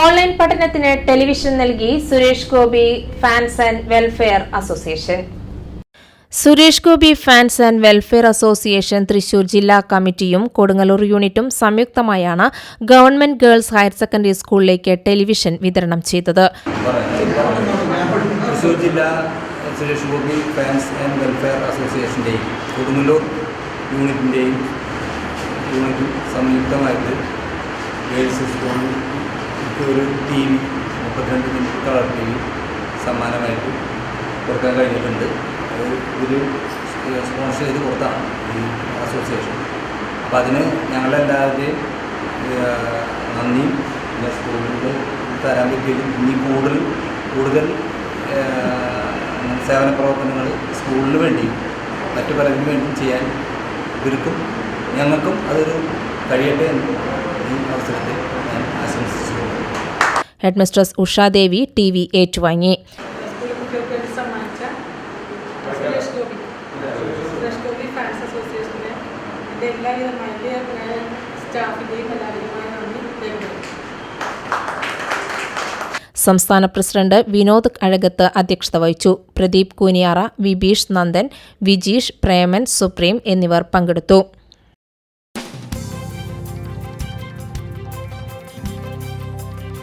Online പഠനത്തിന് television നൽകി Suresh Gopi fans and welfare association. Suresh Gopi fans and welfare association Thrissur ജില്ലാ കമ്മിറ്റിയും കൊടുങ്ങല്ലൂർ യൂണിറ്റും സംയുക്തമായാണ് ഗവൺമെന്റ് ഗേൾസ് ഹയർ സെക്കൻഡറി സ്കൂളിലേക്ക് ടെലിവിഷൻ വിതരണം ചെയ്തത്. തൃശൂർ ജില്ലാ Suresh Gopi fans and welfare അസോസിയേഷന്റെയും Kodungallur യൂണിറ്റിന്റെയും യൂണിറ്റും സംയുക്തമായിട്ട് ഗേൾസ് സ്കൂളിലേക്ക് ഒരു ടി വി മുപ്പത്തിരണ്ട് മിനിറ്റ് കളർ ടി വി സമ്മാനമായിട്ട് കൊടുക്കാൻ കഴിഞ്ഞിട്ടുണ്ട്. അത് ഒരു സ്പോൺസർ ചെയ്ത് കൊടുത്താണ് ഈ അസോസിയേഷൻ അപ്പോൾ അതിന് ഞങ്ങളെല്ലാവരുടെയും നന്ദിയും പിന്നെ സ്കൂളിൽ തരാൻ പറ്റിയതും ഇനി കൂടുതൽ കൂടുതൽ സേവന പ്രവർത്തനങ്ങൾ സ്കൂളിന് വേണ്ടിയും മറ്റു പലതിനു വേണ്ടിയും ചെയ്യാൻ ഇവർക്കും ഞങ്ങൾക്കും അതൊരു കഴിയട്ടെ എന്ന് head mistress Ushadevi T V ഏറ്റുവാങ്ങി. സംസ്ഥാന പ്രസിഡന്റ് വിനോദ് അഴകത്ത് അധ്യക്ഷത വഹിച്ചു. പ്രദീപ് കൂനിയാറ വിബീഷ് നന്ദൻ വിജീഷ് പ്രേമൻ സുപ്രീം എന്നിവർ പങ്കെടുത്തു.